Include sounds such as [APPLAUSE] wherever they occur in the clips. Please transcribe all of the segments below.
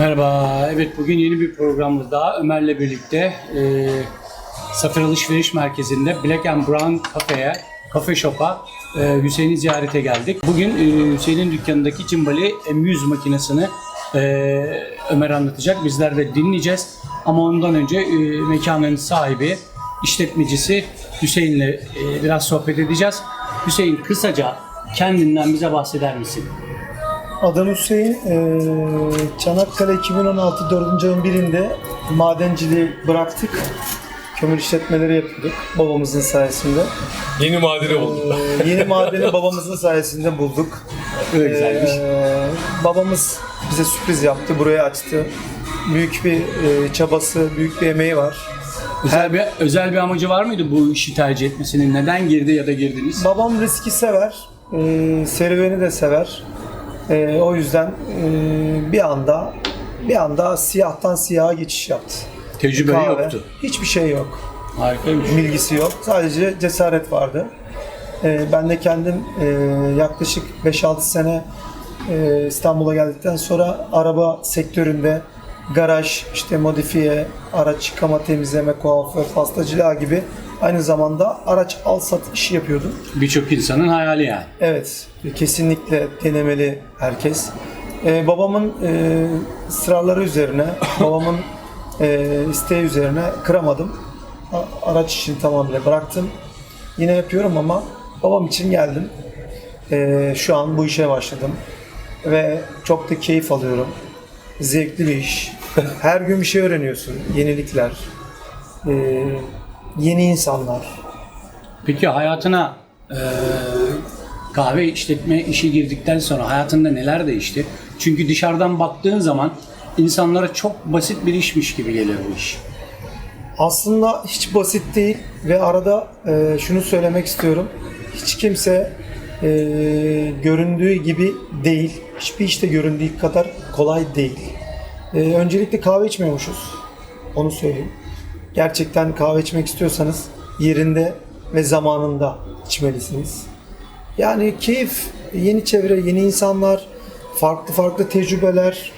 Merhaba. Evet bugün yeni bir programda daha Ömer'le birlikte e, Zafer Alışveriş Merkezi'nde Black and Brown Cafe'ye, Cafe Shop'a e, Hüseyin'i ziyarete geldik. Bugün e, Hüseyin'in dükkanındaki Cimbali M100 makinesini e, Ömer anlatacak. Bizler de dinleyeceğiz. Ama ondan önce e, mekanın sahibi, işletmecisi Hüseyin'le e, biraz sohbet edeceğiz. Hüseyin kısaca kendinden bize bahseder misin? Adım Hüseyin. Ee, Çanakkale 2016 4. ayın birinde madenciliği bıraktık. Kömür işletmeleri yapıyorduk babamızın sayesinde. Yeni madene buldum. Ee, yeni madeni babamızın [LAUGHS] sayesinde bulduk. Öyle güzelmiş. Ee, babamız bize sürpriz yaptı, burayı açtı. Büyük bir e, çabası, büyük bir emeği var. Özel bir özel bir amacı var mıydı bu işi tercih etmesinin? Neden girdi ya da girdiniz? Babam riski sever, e, serüveni de sever. E, o yüzden e, bir anda bir anda siyahtan siyaha geçiş yaptı. Tecrübe Kahve. yoktu. Hiçbir şey yok. Harikaymış. Bilgisi yok. Sadece cesaret vardı. Ee, ben de kendim e, yaklaşık 5-6 sene e, İstanbul'a geldikten sonra araba sektöründe garaj, işte modifiye, araç yıkama, temizleme, kuaför, pastacılığa gibi aynı zamanda araç al sat işi yapıyordum. Birçok insanın hayali yani. Evet, kesinlikle denemeli herkes. Ee, babamın e, ısrarları üzerine, [LAUGHS] babamın e, isteği üzerine kıramadım. A- Araç işini tamamıyla bıraktım. Yine yapıyorum ama babam için geldim. Ee, şu an bu işe başladım. Ve çok da keyif alıyorum. Zevkli bir iş. Her gün bir şey öğreniyorsun. Yenilikler, ee, yeni insanlar. Peki hayatına e, kahve işletme işi girdikten sonra hayatında neler değişti? Çünkü dışarıdan baktığın zaman insanlara çok basit bir işmiş gibi geliyor bu iş. Aslında hiç basit değil ve arada e, şunu söylemek istiyorum. Hiç kimse e, göründüğü gibi değil. Hiçbir işte göründüğü kadar kolay değil. E, öncelikle kahve içmiyormuşuz. Onu söyleyeyim. Gerçekten kahve içmek istiyorsanız yerinde ve zamanında içmelisiniz. Yani keyif, yeni çevre, yeni insanlar, farklı farklı tecrübeler.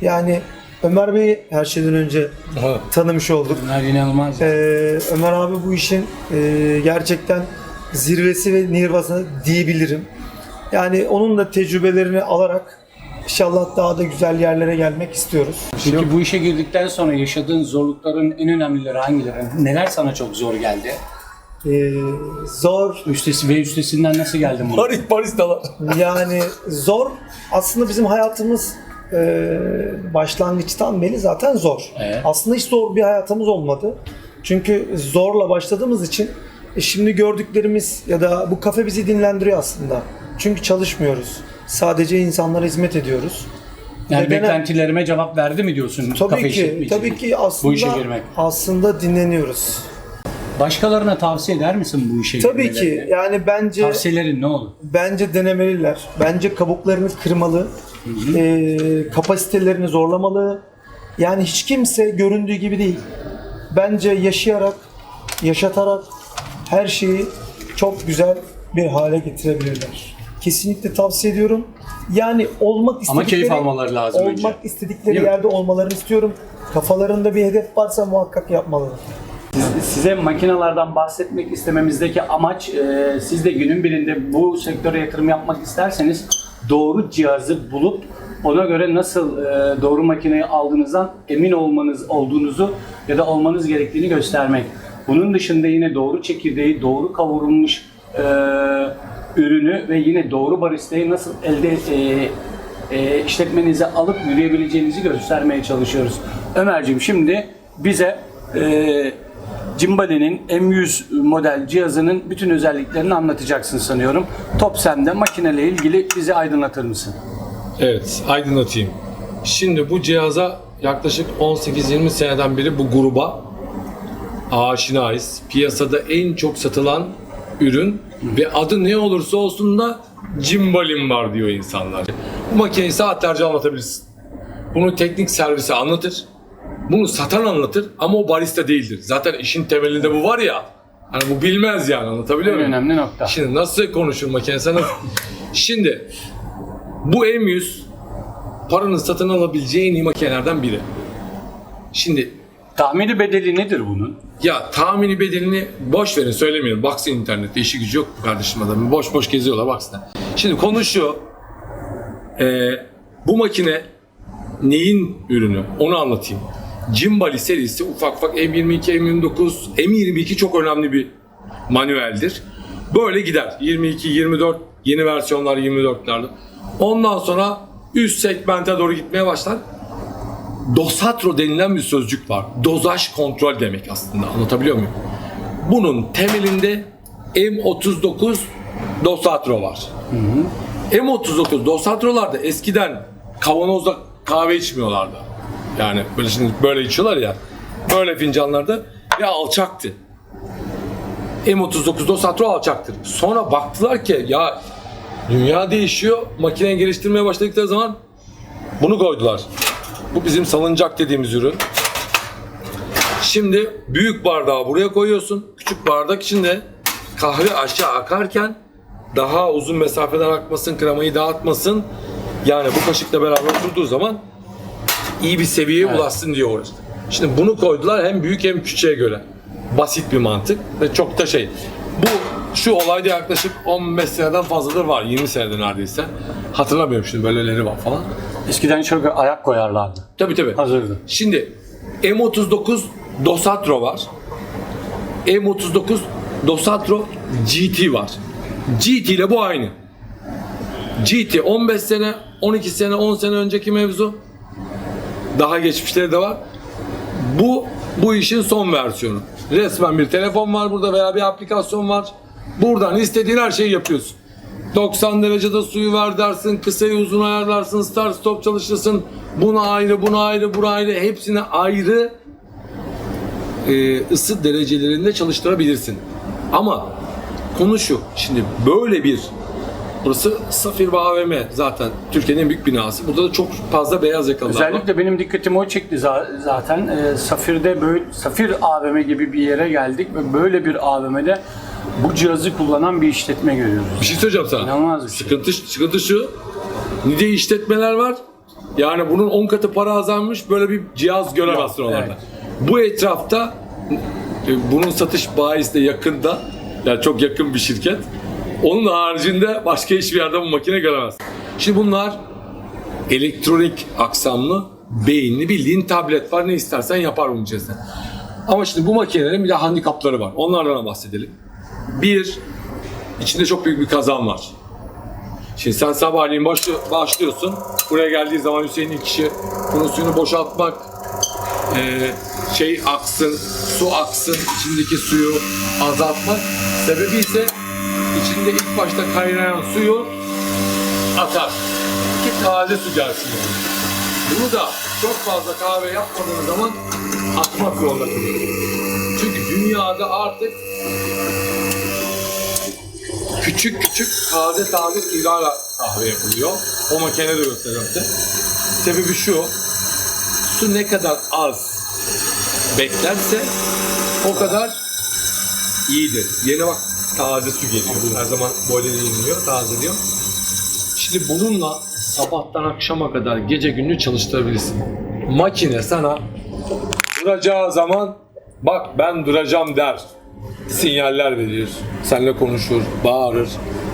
Yani Ömer Bey'i her şeyden önce Ha. tanımış olduk. Bunlar inanılmaz. Ee, Ömer abi bu işin e, gerçekten zirvesi ve nirvası diyebilirim. Yani onun da tecrübelerini alarak inşallah daha da güzel yerlere gelmek istiyoruz. Peki bu işe girdikten sonra yaşadığın zorlukların en önemlileri hangileri? Neler sana çok zor geldi? Ee, zor Üstesi ve üstesinden nasıl geldin bunu? Paris, Paris'talar. yani zor aslında bizim hayatımız e, başlangıçtan beri zaten zor. Evet. Aslında hiç zor bir hayatımız olmadı. Çünkü zorla başladığımız için e, şimdi gördüklerimiz ya da bu kafe bizi dinlendiriyor aslında. Çünkü çalışmıyoruz. Sadece insanlara hizmet ediyoruz. Yani Ve beklentilerime cevap verdi mi diyorsun kafe Tabii ki, işletmeciliği? tabii ki aslında Bu işe girmek. aslında dinleniyoruz. Başkalarına tavsiye eder misin bu işe Tabii girmelerini? ki yani bence Tavsiyelerin ne olur? bence denemeliler. Bence kabuklarını kırmalı. Ee, kapasitelerini zorlamalı. Yani hiç kimse göründüğü gibi değil. Bence yaşayarak, yaşatarak her şeyi çok güzel bir hale getirebilirler. Kesinlikle tavsiye ediyorum. Yani olmak istedikleri Ama keyif almaları lazım olmak önce. istedikleri Değil mi? yerde olmalarını istiyorum. Kafalarında bir hedef varsa muhakkak yapmalılar. Size makinelerden bahsetmek istememizdeki amaç e, siz de günün birinde bu sektöre yatırım yapmak isterseniz doğru cihazı bulup ona göre nasıl e, doğru makineyi aldığınızdan emin olmanız olduğunuzu ya da olmanız gerektiğini göstermek. Bunun dışında yine doğru çekirdeği, doğru kavurulmuş e, ürünü ve yine doğru baristayı nasıl elde e, e, işletmenize alıp yürüyebileceğinizi göstermeye çalışıyoruz. Ömerciğim şimdi bize e, Cimbali'nin M100 model cihazının bütün özelliklerini anlatacaksın sanıyorum. Top sende makineyle ilgili bizi aydınlatır mısın? Evet, aydınlatayım. Şimdi bu cihaza yaklaşık 18-20 seneden beri bu gruba aşinayız. Piyasada en çok satılan ürün ve adı ne olursa olsun da Cimbalin var diyor insanlar. Bu makineyi saatlerce anlatabilirsin. Bunu teknik servise anlatır. Bunu satan anlatır ama o barista değildir. Zaten işin temelinde bu var ya. Hani bu bilmez yani anlatabiliyor muyum? önemli nokta. Şimdi nasıl konuşur makine sana? [LAUGHS] Şimdi bu M100 paranın satın alabileceği en iyi makinelerden biri. Şimdi Tahmini bedeli nedir bunun? ya tahmini bedelini boş verin söylemiyorum. Baksın internette işi gücü yok bu kardeşim adamın. Boş boş geziyorlar baksınlar. Şimdi konu şu. Ee, bu makine neyin ürünü? Onu anlatayım. Cimbali serisi ufak ufak M22, M29, M22 çok önemli bir manueldir. Böyle gider. 22, 24, yeni versiyonlar 24'lerde. Ondan sonra üst segmente doğru gitmeye başlar. Dosatro denilen bir sözcük var. Dozaj kontrol demek aslında. Anlatabiliyor muyum? Bunun temelinde M39 Dosatro var. M39 Dosatro'larda eskiden kavanozda kahve içmiyorlardı. Yani böyle şimdi böyle içiyorlar ya. Böyle fincanlarda ve alçaktı. M39 Dosatro alçaktır. Sonra baktılar ki ya dünya değişiyor. Makineyi geliştirmeye başladıkları zaman bunu koydular. Bu bizim salıncak dediğimiz ürün. Şimdi büyük bardağı buraya koyuyorsun. Küçük bardak içinde kahve aşağı akarken daha uzun mesafeden akmasın, kremayı dağıtmasın. Yani bu kaşıkla beraber oturduğu zaman iyi bir seviyeye ulaşsın diye uğraştı. Şimdi bunu koydular hem büyük hem küçüğe göre. Basit bir mantık ve çok da şey. Bu şu olayda yaklaşık 15 seneden fazladır var. 20 senedir neredeyse. Hatırlamıyorum şimdi böyleleri var falan. Eskiden şöyle ayak koyarlardı. Tabii tabii. Hazırdı. Şimdi M39 Dosatro var. M39 Dosatro GT var. GT ile bu aynı. GT 15 sene, 12 sene, 10 sene önceki mevzu. Daha geçmişleri de var. Bu bu işin son versiyonu. Resmen bir telefon var burada veya bir aplikasyon var. Buradan istediğin her şeyi yapıyorsun. 90 derecede suyu ver dersin, kısayı uzun ayarlarsın, start stop çalışırsın. Buna ayrı, buna ayrı, buna ayrı, hepsine ayrı e, ısı derecelerinde çalıştırabilirsin. Ama konu şu, şimdi böyle bir Burası Safir ve AVM zaten Türkiye'nin en büyük binası. Burada da çok fazla beyaz yakalılar var. Özellikle benim dikkatimi o çekti za- zaten. Ee, Safir'de böyle Safir AVM gibi bir yere geldik ve böyle bir AVM'de bu cihazı kullanan bir işletme görüyoruz. Bir şey söyleyeceğim sana. İnanılmaz bir şey. Sıkıntı, sıkıntı şu. Nice işletmeler var. Yani bunun 10 katı para azalmış böyle bir cihaz göremezsin Yok, onlarda. evet. Bu etrafta e, bunun satış bayisi de yakında. Yani çok yakın bir şirket. Onun haricinde başka hiçbir yerde bu makine göremezsin. Şimdi bunlar elektronik aksamlı, beyinli bildiğin tablet var. Ne istersen yapar bunun içerisinde. Ama şimdi bu makinelerin bir de handikapları var. Onlardan da bahsedelim. Bir, içinde çok büyük bir kazan var. Şimdi sen sabahleyin başlıyor, başlıyorsun. Buraya geldiği zaman Hüseyin ilk işi bunun suyunu boşaltmak, eee, şey aksın, su aksın, içindeki suyu azaltmak. Sebebi ise içinde ilk başta kaynayan suyu atar. Ki taze su gelsin. Bunu da çok fazla kahve yapmadığın zaman atmak zorunda kalıyorsun. Çünkü dünyada artık küçük küçük taze taze sigara kahve yapılıyor. O makine de size. Sebebi şu, su ne kadar az beklerse o kadar iyidir. Yeni bak taze su geliyor. Her zaman böyle yeniliyor, tazeliyor. Şimdi bununla sabahtan akşama kadar gece gündüz çalıştırabilirsin. Makine sana duracağı zaman bak ben duracağım der. Sinyaller verir. Seninle konuşur, bağırır.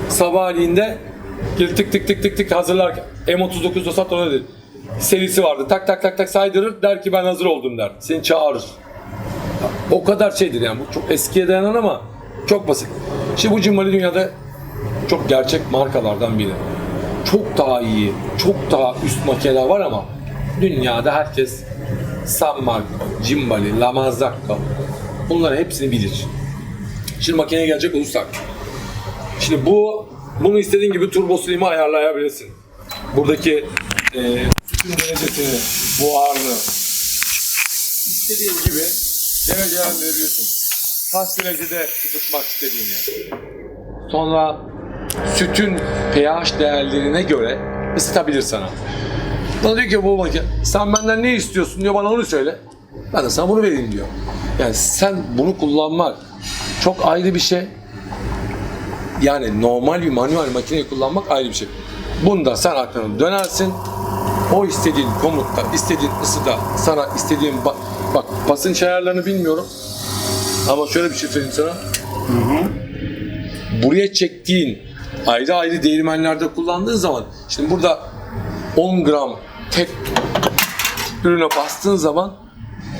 Sabahleyin de gelir tık tık tık tık tık hazırlar. M39 Dosat öyledir. Serisi vardı. Tak tak tak tak saydırır. Der ki ben hazır oldum der. Seni çağırır. O kadar şeydir yani. Bu çok eskiye dayanan ama çok basit. Şimdi bu Cimbali dünyada çok gerçek markalardan biri. Çok daha iyi, çok daha üst makineler var ama dünyada herkes San Marco, Cimbali, La Marzocco bunların hepsini bilir. Şimdi makineye gelecek olursak. Şimdi bu bunu istediğin gibi turbo slim'i ayarlayabilirsin. Buradaki e, sütun derecesini, buharını istediğin gibi dereceler verebilirsin. Kaç derecede tutmak istediğini. Sonra sütün pH değerlerine göre ısıtabilir sana. Bana diyor ki bu makine, sen benden ne istiyorsun diyor bana onu söyle. Ben de sana bunu vereyim diyor. Yani sen bunu kullanmak çok ayrı bir şey. Yani normal bir manuel makineyi kullanmak ayrı bir şey. Bunda sen aklını dönersin. O istediğin komutta, istediğin ısıda, sana istediğin ba- bak basınç ayarlarını bilmiyorum. Ama şöyle bir şey söyleyeyim sana. Buraya çektiğin ayrı ayrı değirmenlerde kullandığın zaman şimdi burada 10 gram tek ürüne bastığın zaman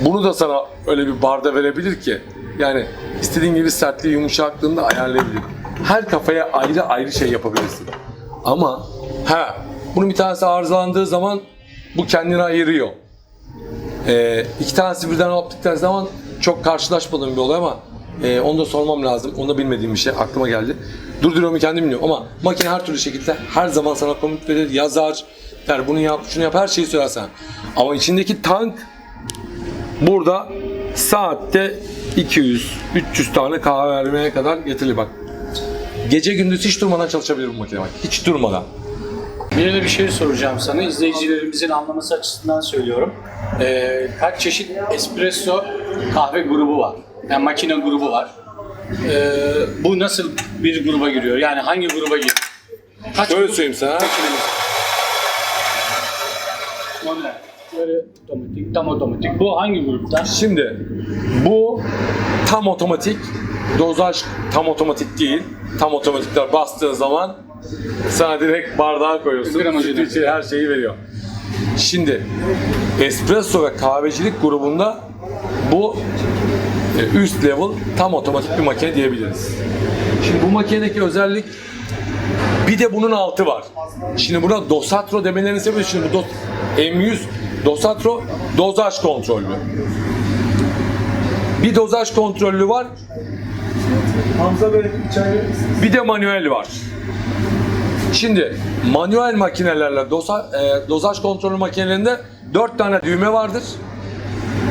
bunu da sana öyle bir barda verebilir ki yani istediğin gibi sertliği yumuşaklığını da ayarlayabilir. Her kafaya ayrı ayrı şey yapabilirsin. Ama ha bunun bir tanesi arızalandığı zaman bu kendini ayırıyor. Ee, iki tanesi birden yaptıkları zaman çok karşılaşmadığım bir olay ama e, onu da sormam lazım. Onu da bilmediğim bir şey aklıma geldi. Durduruyor mu kendim bilmiyorum ama makine her türlü şekilde her zaman sana komut verir, yazar, der bunu yap, şunu yap her şeyi söyler sana. Ama içindeki tank burada saatte 200-300 tane kahve vermeye kadar yeterli bak. Gece gündüz hiç durmadan çalışabilir bu makine bak. Hiç durmadan. Bir de bir şey soracağım sana. İzleyicilerimizin anlaması açısından söylüyorum. Ee, kaç çeşit espresso kahve grubu var? Yani makine grubu var. Ee, bu nasıl bir gruba giriyor? Yani hangi gruba giriyor? Kaç Şöyle grup söyleyeyim sana. Böyle otomatik, tam otomatik. Bu hangi grupta? Şimdi bu tam otomatik dozaj tam otomatik değil. Tam otomatikler bastığın zaman sana direkt bardağa koyuyorsun. Sütü içi her şeyi veriyor. Şimdi espresso ve kahvecilik grubunda bu e, üst level tam otomatik bir makine diyebiliriz. Şimdi bu makinedeki özellik bir de bunun altı var. Şimdi buna dosatro demelerinin sebebi şimdi bu dos, M100 dosatro dozaj kontrollü. Bir dozaj kontrollü var, Hamza Bey misiniz? bir de manuel var. Şimdi manuel makinelerle doza, e, dozaj kontrolü makinelerinde 4 tane düğme vardır.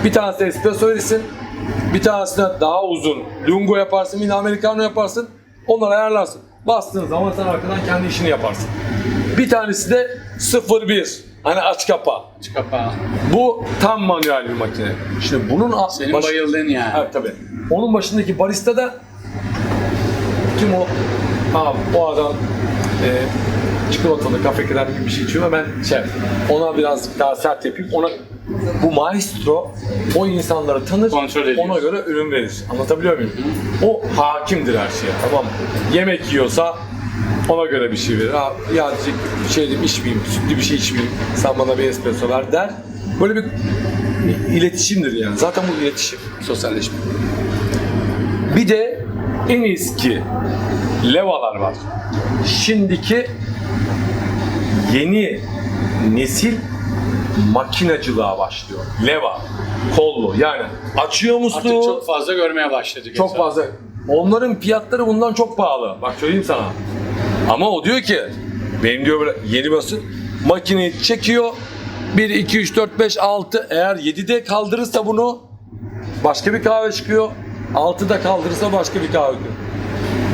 Bir tanesi espresso verirsin, bir tanesine daha uzun lungo yaparsın, bir americano yaparsın. Onları ayarlarsın. Bastığın zaman sen arkadan kendi işini yaparsın. Bir tanesi de 0-1. Hani aç kapa. Aç kapağı. Bu tam manuel bir makine. Şimdi bunun a- Senin baş- bayıldığın yani. Evet tabii. Onun başındaki barista da kim o? Abi o adam e, çikolatalı kafe kadar gibi bir şey içiyor ben şey ona birazcık daha sert yapayım. Ona bu maestro o insanları tanır, Kontrol ediyor. ona göre ürün verir. Anlatabiliyor muyum? O hakimdir her şeye, tamam mı? Yemek yiyorsa ona göre bir şey verir. Ha, ya diyecek şey diyeyim, içmeyeyim, sütlü bir şey içmeyeyim, sen bana bir espresso ver der. Böyle bir iletişimdir yani. Zaten bu iletişim, sosyalleşme. Bir de en eski levalar var. Şimdiki yeni nesil makinacılığa başlıyor. Leva, kollu yani açıyor musluğu. Artık çok fazla görmeye başladık. Çok etrafta. fazla. Onların fiyatları bundan çok pahalı. Bak söyleyeyim sana. Ama o diyor ki benim diyor böyle yeni basın makineyi çekiyor. 1, 2, 3, 4, 5, 6 eğer 7'de kaldırırsa bunu başka bir kahve çıkıyor. 6'da kaldırırsa başka bir kahve çıkıyor.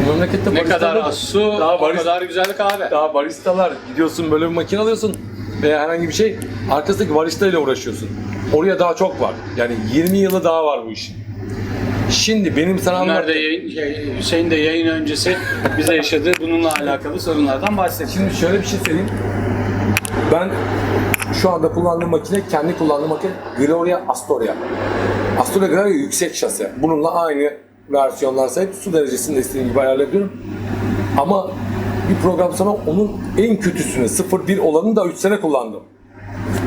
Bu memlekette Ne kadar az su, daha o kadar güzel kahve. daha baristalar gidiyorsun böyle bir makine alıyorsun veya herhangi bir şey arkasındaki barista ile uğraşıyorsun. Oraya daha çok var. Yani 20 yılı daha var bu işin. Şimdi benim sana da anlattığım- yayın, şey, Hüseyin de yayın öncesi bize yaşadığı bununla alakalı sorunlardan bahsetti. Şimdi şöyle bir şey söyleyeyim. Ben şu anda kullandığım makine, kendi kullandığım makine Gloria Astoria. Astoria Gloria yüksek şase. Bununla aynı versiyonlar sahip. Su derecesini de istediğim gibi ayarlayabiliyorum. Ama bir program sana onun en kötüsünü 0.1 olanını da 3 sene kullandım.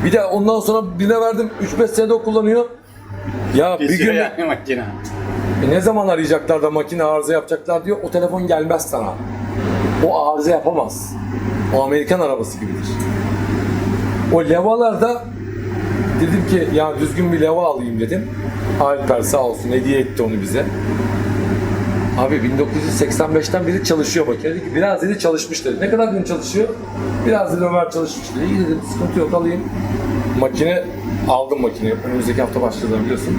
Bir de ondan sonra birine verdim 3-5 senede o kullanıyor. Ya bir Kesiyor gün yani makine. E ne zaman arayacaklar da makine arıza yapacaklar diyor. O telefon gelmez sana. O arıza yapamaz. O Amerikan arabası gibidir. O levalarda dedim ki ya düzgün bir leva alayım dedim. Alper sağ olsun hediye etti onu bize. Abi 1985'ten beri çalışıyor makine. Dedi ki biraz dedi çalışmış dedi. Ne kadar dedim çalışıyor? Biraz dedi Ömer çalışmış dedi. İyi dedim sıkıntı yok alayım. Makine aldım makineyi. Önümüzdeki hafta başladı biliyorsun.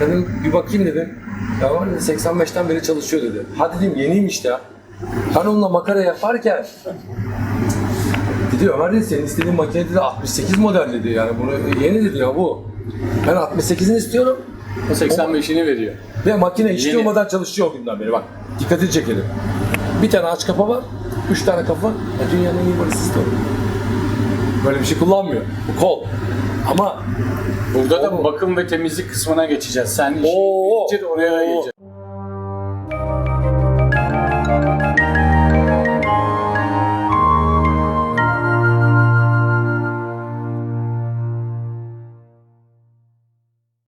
Dedim bir bakayım dedim. Ya var dedi 85'ten beri çalışıyor dedi. Hadi dedim yeniymiş ya. Ben onunla makara yaparken dedi Ömer dedi senin istediğin makine dedi 68 model dedi yani bunu yeni dedi ya bu. Ben 68'ini istiyorum O 85'ini veriyor. ve makine hiç Yeni. durmadan çalışıyor o günden beri bak. Dikkatini çekelim. Bir tane aç kapa var, üç tane kapı var. Ya dünyanın en iyi o. böyle bir şey kullanmıyor. Bu kol. Ama Burada da bakım ve temizlik kısmına geçeceğiz. Sen işi Oo. bitince de oraya geleceğiz.